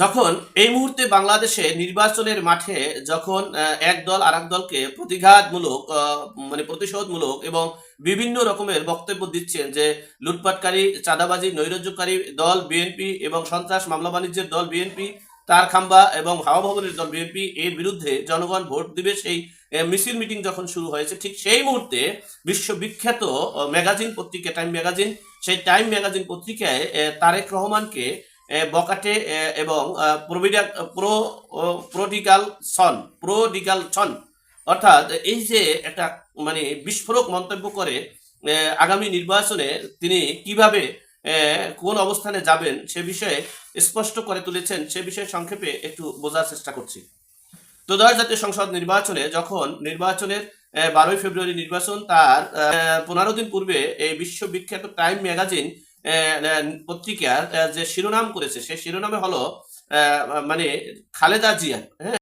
যখন এই মুহূর্তে বাংলাদেশে নির্বাচনের মাঠে যখন এক দল আর এক দলকে প্রতিঘাতমূলক মানে প্রতিশোধমূলক এবং বিভিন্ন রকমের বক্তব্য দিচ্ছেন যে লুটপাটকারী, চাঁদাবাজি, নৈরাজ্যকারী দল বিএনপি এবং সন্ত্রাস মামলা বাণিজ্যের দল বিএনপি, তার খাম্বা এবং হাওয়া ভবনের দল বিএনপি, এর বিরুদ্ধে জনগণ ভোট দিবে সেই মিছিল মিটিং যখন শুরু হয়েছে, ঠিক সেই মুহূর্তে বিশ্ববিখ্যাত ম্যাগাজিন পত্রিকা, টাইম ম্যাগাজিন, সেই টাইম ম্যাগাজিন পত্রিকায় তারেক রহমানকে বকাটে এবং আহ, প্রো ও, প্রোডিগাল সন প্রোডিগাল সন। অর্থাৎ এই যে একটা মানে বিস্ফোরক মন্তব্য করে আগামী নির্বাচনে তিনি কীভাবে কোন অবস্থানে যাবেন সে বিষয়ে স্পষ্ট করে তুলেছেন সে বিষয়ে সংক্ষেপে একটু বোঝার চেষ্টা করছি। তো দশ জাতীয় সংসদ নির্বাচনে যখন নির্বাচনের বারোই ফেব্রুয়ারি নির্বাচন তার পনেরো দিন পূর্বে এই বিশ্ববিখ্যাত টাইম ম্যাগাজিন পত্রিকা যে শিরোনাম করেছে সেই শিরোনামে হলো মানে খালেদা জিয়া হ্যাঁ?